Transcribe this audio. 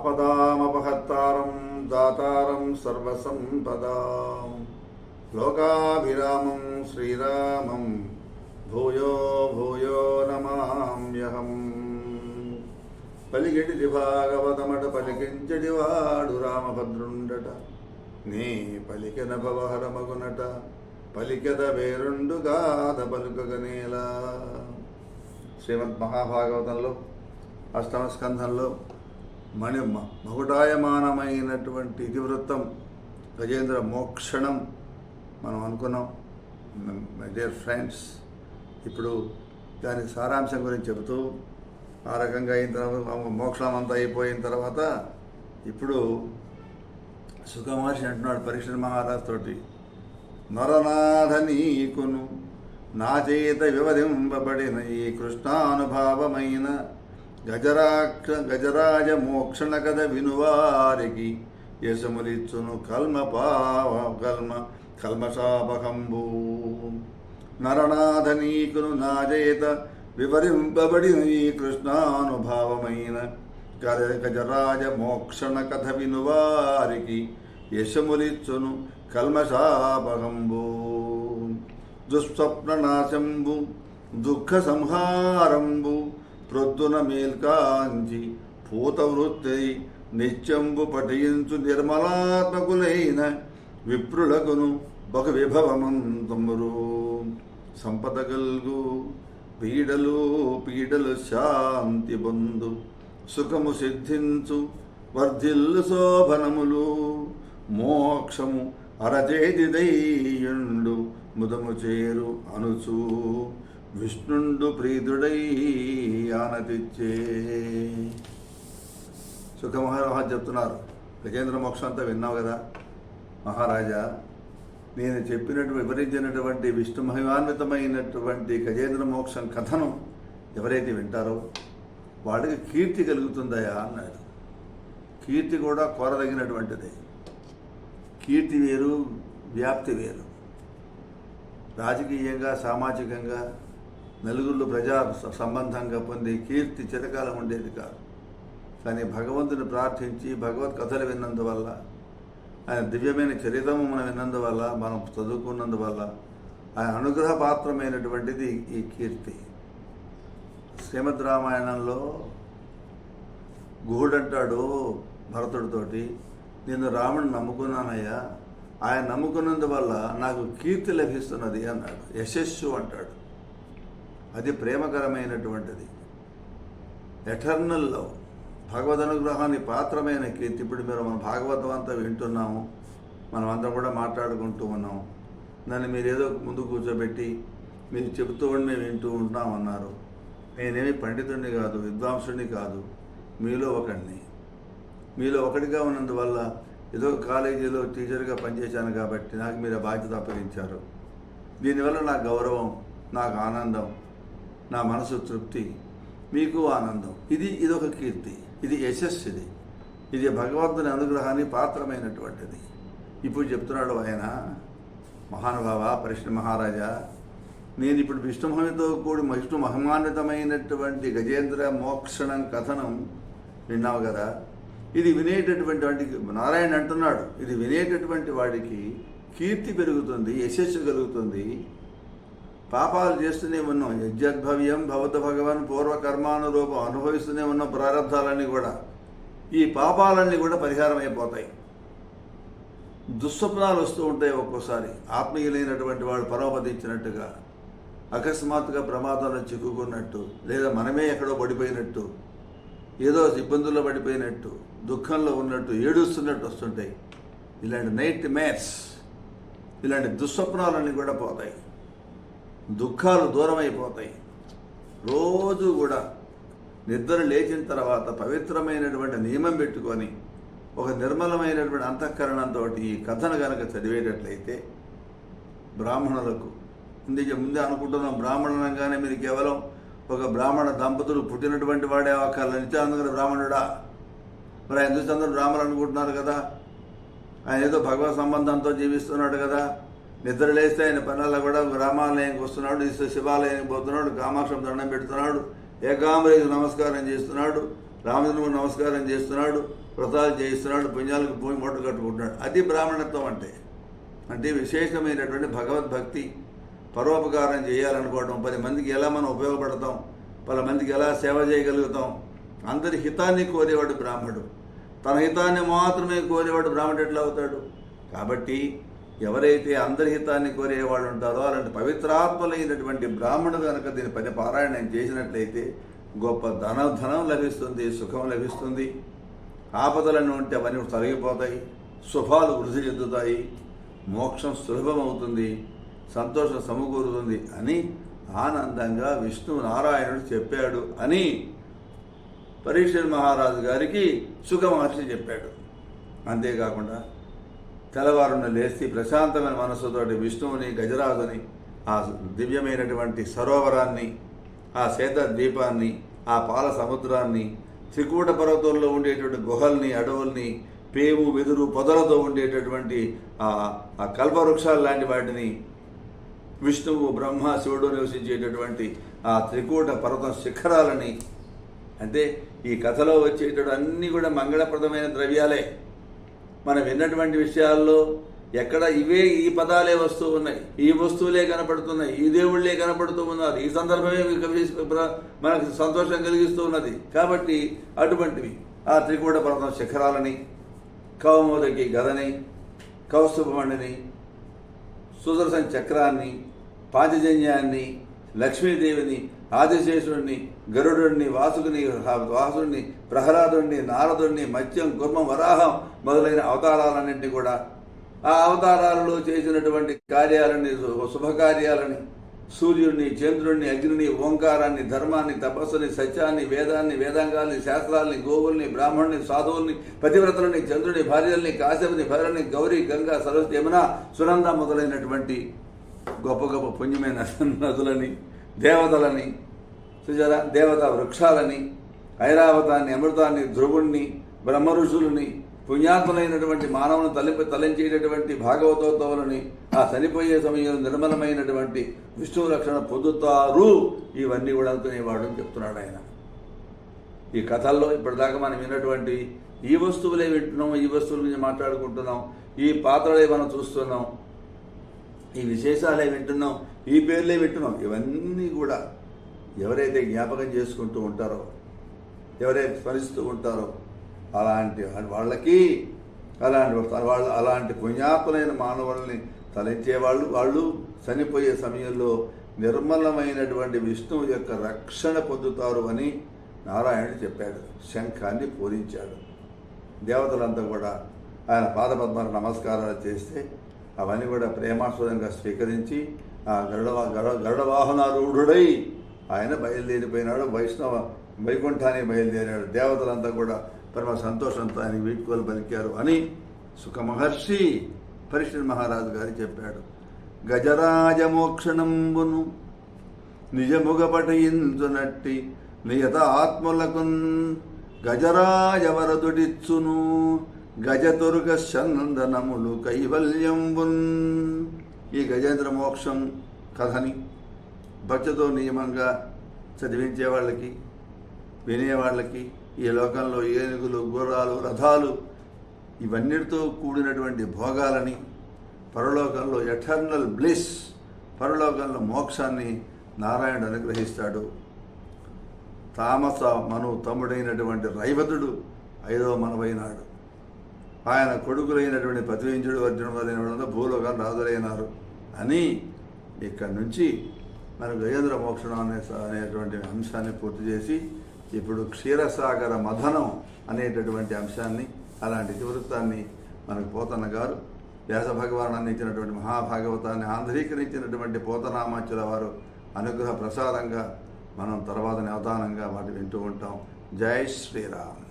ఆపదామపహత్తారం దాతారం సర్వసంపదాం. లోకాభిరామం శ్రీరామం భూయో భూయో నమామ్యహం. పలికిటిది భాగవతమట పలికించడివాడు రామభద్రుండట. నీ పలికిన భవహరమగునట పలికెద వేరుండు గాథ పలుకగనేలా శ్రీమద్ మహాభాగవతంలో అష్టమ స్కంధంలో మణి మగుటాయమానమైనటువంటి ఇతివృత్తం గజేంద్ర మోక్షణం మనం అనుకున్నాం. మై డియర్ ఫ్రెండ్స్ ఇప్పుడు దాని సారాంశం గురించి చెబుతూ ఆ రకంగా అయిన తర్వాత మోక్షం అంతా అయిపోయిన తర్వాత ఇప్పుడు సుఖమహర్షి అంటున్నాడు పరీక్ష మహారాజ్ తోటి నరనాథ నీకును నా చేత వివరింపబడిన ఈ కృష్ణానుభావమైన గజరాక్ష గజరాజ మోక్షణ కథ వినువారికి యశములిచ్చును కల్మ పావ కల్మ కల్మశాపకంబు నరనాథ నీకును నా చేత ఈ కృష్ణానుభావమైన గజ గజరాజ మోక్షణ కథ వినువారికి యశములిచ్చును కల్మశాపకంబు దుస్వప్ననాశంబు దుఃఖ సంహారంబు ప్రొద్దున మేల్కాంచి పూతవృత్తి నిత్యంబు పఠయించు నిర్మలాత్మకులైన విప్రులకును ఒక విభవమంతమురు సంపద గల్గు పీడలు పీడలు శాంతి బంధు సుఖము సిద్ధించు వర్ధిల్లు శోభనములు మోక్షము అరచేతిదయ్యుండు ముదము చేరు అనుచూ. విష్ణుండు ప్రీతుడై ఆనతిచ్చే. సుఖమహారాజు చెప్తున్నారు. గజేంద్ర మోక్షం అంతా విన్నావు కదా మహారాజా. నేను చెప్పినట్టు వివరించినటువంటి విష్ణు మహిమాన్వితమైనటువంటి గజేంద్ర మోక్షం కథను ఎవరైతే వింటారో వాడికి కీర్తి కలుగుతుందయా అన్నాడు. కీర్తి కూడా కోరదగినటువంటిది. కీర్తి వేరు వ్యాప్తి వేరు. రాజకీయంగా సామాజికంగా నలుగురు ప్రజా సంబంధంగా పొందే కీర్తి చిరకాలం ఉండేది కాదు. కానీ భగవంతుని ప్రార్థించి భగవత్ కథలు విన్నందువల్ల ఆయన దివ్యమైన చరితము మనం విన్నందువల్ల మనం చదువుకున్నందువల్ల ఆయన అనుగ్రహ పాత్రమైనటువంటిది ఈ కీర్తి. శ్రీమద్ రామాయణంలో గుహుడంటాడు భరతుడితోటి నేను రాముడిని నమ్ముకున్నానయ్యా ఆయన నమ్ముకున్నందువల్ల నాకు కీర్తి లభిస్తున్నది అన్నాడు. యశస్సు అంటాడు. అది ప్రేమకరమైనటువంటిది. ఎటర్నల్ లవ్ భగవద్ అనుగ్రహాన్ని పాత్రమైన కీర్తి. ఇప్పుడు మీరు మన భాగవతం అంతా వింటున్నాము. మనం అంతా కూడా మాట్లాడుకుంటూ ఉన్నాము నన్ను మీరు ఏదో ముందు కూర్చోబెట్టి మీరు చెబుతూ ఉండి మేము వింటూ ఉంటాం అన్నారు. నేనేమి పండితుడిని కాదు విద్వాంసుడిని కాదు. మీలో ఒకడిని మీలో ఒకటిగా ఉన్నందువల్ల ఏదో కాలేజీలో టీచర్గా పనిచేశాను కాబట్టి నాకు మీరు బాధ్యత అప్పగించారు. దీనివల్ల నాకు గౌరవం నాకు ఆనందం. నా మనసు తృప్తి మీకు ఆనందం. ఇది ఇదొక కీర్తి. ఇది యశస్సుది. ఇది భగవంతుని అనుగ్రహాన్ని పాత్రమైనటువంటిది. ఇప్పుడు చెప్తున్నాడు ఆయన మహానుభావ పరిశ్రమ మహారాజా నేను ఇప్పుడు విష్ణుమహిమతో కూడి విష్ణు మహిమాన్వితమైనటువంటి గజేంద్ర మోక్షణం కథనం విన్నావు కదా? ఇది వినేటటువంటి వాడికి నారాయణ అంటున్నాడు ఇది వినేటటువంటి వాడికి కీర్తి పెరుగుతుంది యశస్సు కలుగుతుంది. పాపాలు చేస్తూనే ఉన్నాం. యజ్ఞద్భవ్యం భవత భగవాన్ పూర్వకర్మానురూపం అనుభవిస్తూనే ఉన్న ప్రారంధాలన్నీ కూడా. ఈ పాపాలన్నీ కూడా పరిహారం అయిపోతాయి. దుస్వప్నాలు వస్తూ ఉంటాయి ఒక్కోసారి. ఆత్మీయులైనటువంటి వాళ్ళు పరమపదించినట్టుగా అకస్మాత్తుగా ప్రమాదంలో చిక్కుకున్నట్టు లేదా మనమే ఎక్కడో పడిపోయినట్టు ఏదో ఇబ్బందుల్లో పడిపోయినట్టు దుఃఖంలో ఉన్నట్టు ఏడుస్తున్నట్టు వస్తుంటాయి. ఇలాంటి నైట్ మ్యాథ్స్ ఇలాంటి దుస్వప్నాలన్నీ కూడా పోతాయి. దుఃఖాలు దూరమైపోతాయి. రోజు కూడా నిద్ర లేచిన తర్వాత పవిత్రమైనటువంటి నియమం పెట్టుకొని ఒక నిర్మలమైనటువంటి అంతఃకరణంతో ఈ కథను కనుక చదివేటట్లయితే బ్రాహ్మణులకు ఇందుకే ముందే అనుకుంటున్నాం బ్రాహ్మణంగానే మీరు కేవలం ఒక బ్రాహ్మణ దంపతులు పుట్టినటువంటి వాడే ఒక నిత్యానంద బ్రాహ్మణుడా? మరి ఆయన చూసి అందరూ బ్రాహ్మణులు అనుకుంటున్నారు కదా? ఆయన ఏదో భగవత్ సంబంధంతో జీవిస్తున్నాడు కదా? నిద్రలేస్తే ఆయన పనుల్లో కూడా రామాలయానికి వస్తున్నాడు శివాలయానికి పోతున్నాడు కామాక్షం దండం పెడుతున్నాడు ఏకాంబరికి నమస్కారం చేస్తున్నాడు రామచంద్రుడు నమస్కారం చేస్తున్నాడు వ్రతాలు చేయిస్తున్నాడు పుణ్యాలకు భూమి మూట కట్టుకుంటున్నాడు. అది బ్రాహ్మణత్వం అంటే. అంటే విశేషమైనటువంటి భగవద్భక్తి పరోపకారం చేయాలనుకోవడం పది మందికి ఎలా మనం ఉపయోగపడతాం పది మందికి ఎలా సేవ చేయగలుగుతాం అందరి హితాన్ని కోరేవాడు బ్రాహ్మడు. తన హితాన్ని మాత్రమే కోరేవాడు బ్రాహ్మడు ఎట్లా అవుతాడు? కాబట్టి ఎవరైతే అందరి హితాన్ని కోరేవాళ్ళు ఉంటారో అలాంటి పవిత్రాత్మలైనటువంటి బ్రాహ్మణుడు కనుక దీని పని పారాయణం చేసినట్లయితే గొప్ప ధన ధనం లభిస్తుంది సుఖం లభిస్తుంది. ఆపదలను ఉంటే అవన్నీ తొలగిపోతాయి శుభాలు వృద్ధి చెందుతాయి మోక్షం సులభమవుతుంది సంతోషం సమకూరుతుంది అని ఆనందంగా విష్ణు నారాయణుడు చెప్పాడు అని పరీక్ష మహారాజు గారికి సుఖమహర్షి చెప్పాడు. అంతేకాకుండా తెల్లవారున లేచి ప్రశాంతమైన మనస్సుతోటి విష్ణువుని గజరాజుని ఆ దివ్యమైనటువంటి సరోవరాన్ని ఆ శేత ద్వీపాన్ని ఆ పాల సముద్రాన్ని త్రికూట పర్వతంలో ఉండేటువంటి గుహల్ని అడవుల్ని పేము వెదురు పొదలతో ఉండేటటువంటి ఆ ఆ కల్పవృక్షాలు లాంటి వాటిని విష్ణువు బ్రహ్మ శివుడు నివసించేటటువంటి ఆ త్రికూట పర్వతం శిఖరాలని అంటే ఈ కథలో వచ్చేటటువంటి అన్నీ కూడా మంగళప్రదమైన ద్రవ్యాలే. మనం విన్నటువంటి విషయాల్లో ఎక్కడ ఇవే ఈ పదాలే వస్తూ ఉన్నాయి. ఈ వస్తువులే కనపడుతున్నాయి. ఈ దేవుళ్ళే కనపడుతూ ఉన్నారు. ఈ సందర్భమే మనకు సంతోషం కలిగిస్తూ ఉన్నది. కాబట్టి అటువంటివి. ఆ త్రికూట పర్వతం శిఖరాలని కౌమోదకి గదని కౌస్తుభమణిని సుదర్శన చక్రాన్ని పాంచజన్యాన్ని లక్ష్మీదేవిని ఆదిశేషుడిని గరుడుని వాసుకుని వాసుడిని ప్రహ్లాదుడిని నారదుడిని మత్స్యం కుర్మం వరాహం మొదలైన అవతారాలన్నింటినీ కూడా ఆ అవతారాలలో చేసినటువంటి కార్యాలని శుభకార్యాలని సూర్యుడిని చంద్రుడిని అగ్నిని ఓంకారాన్ని ధర్మాన్ని తపస్సుని సత్యాన్ని వేదాన్ని వేదాంగాల్ని శాస్త్రాల్ని గోవుల్ని బ్రాహ్మణుని సాధువుల్ని పతివ్రతలని చంద్రుడి భార్యల్ని కాశ్యపుని భరణి గౌరీ గంగా సరస్వతి యమున సునంద మొదలైనటువంటి గొప్ప గొప్ప పుణ్యమైన నదులని దేవతలని సుజల దేవత వృక్షాలని ఐరావతాన్ని అమృతాన్ని ధ్రువుణ్ణి బ్రహ్మ ఋషులని పుణ్యాత్ములైనటువంటి మానవుని తలిపి తలంచేటటువంటి భాగవతోత్తములని ఆ చనిపోయే సమయంలో నిర్మలమైనటువంటి విష్ణువు రక్షణ పొందుతారు. ఇవన్నీ కూడా అనుకునేవాడు అని చెప్తున్నాడు ఆయన. ఈ కథల్లో ఇప్పటిదాకా మనం విన్నటువంటి ఈ వస్తువులే వింటున్నాం ఈ వస్తువుల గురించి మాట్లాడుకుంటున్నాం ఈ పాత్రలే మనం చూస్తున్నాం. ఈ విశేషాలే వింటున్నాం ఈ పేర్లే వింటున్నాం. ఇవన్నీ కూడా ఎవరైతే జ్ఞాపకం చేసుకుంటూ ఉంటారో ఎవరైతే స్మరిస్తూ ఉంటారో అలాంటి వాళ్ళకి అలాంటి వాళ్ళ అలాంటి పుణ్యాత్ములైన మానవుల్ని తలించే వాళ్ళు వాళ్ళు చనిపోయే సమయంలో నిర్మలమైనటువంటి విష్ణువు యొక్క రక్షణ పొందుతారు అని నారాయణుడు చెప్పాడు. శంఖాన్ని పూరించాడు. దేవతలంతా కూడా ఆయన పాదపద్మాలకు నమస్కారాలు చేస్తే అవన్నీ కూడా ప్రేమాస్పదంగా స్వీకరించి ఆ గరుడ గరుడ గరుడవాహనారూఢుడై ఆయన బయలుదేరిపోయినాడు. వైష్ణవ వైకుంఠాన్ని బయలుదేరాడు. దేవతలంతా కూడా పరమ సంతోషంతో ఆయన వీడ్కోలు పలికారు అని సుఖ మహర్షి పరిశ్రమ మహారాజు గారు చెప్పాడు. గజరాజమోక్షణంబును నిజముగపటయించునట్టి నియత ఆత్మలకున్ గజరాజవరదుడిచ్చును గజతురుగ చందనములు కైవల్యంబున్. ఈ గజేంద్ర మోక్షం కథని భక్తితో నియమంగా చదివించే వాళ్ళకి వినేవాళ్ళకి ఈ లోకంలో ఏనుగులు గుర్రాలు రథాలు ఇవన్నిటితో కూడినటువంటి భోగాలని పరలోకంలో ఎటర్నల్ బ్లిస్ పరలోకంలో మోక్షాన్ని నారాయణుడు అనుగ్రహిస్తాడు. తామస మను తమ్ముడైనటువంటి రైవతుడు ఐదవ మనవైనాడు. ఆయన కొడుకులైనటువంటి పతివేంద్రుడు అర్జునుడు మొదలైన వాళ్ళంతా భూలోకం రాజులైనారు అని ఇక్కడి నుంచి మన గజేంద్ర మోక్షణం అనే అనేటువంటి అంశాన్ని పూర్తి చేసి ఇప్పుడు క్షీరసాగర మథనం అనేటటువంటి అంశాన్ని అలాంటి ఇతివృత్తాన్ని మనకు పోతన్న గారు వ్యాస భగవానాన్ని ఇచ్చినటువంటి మహాభాగవతాన్ని ఆంధ్రీకరించినటువంటి పోతనామాచుల వారు అనుగ్రహ ప్రసాదంగా మనం తర్వాత అవధానంగా వాటి వింటూ ఉంటాం. జై శ్రీరామ్.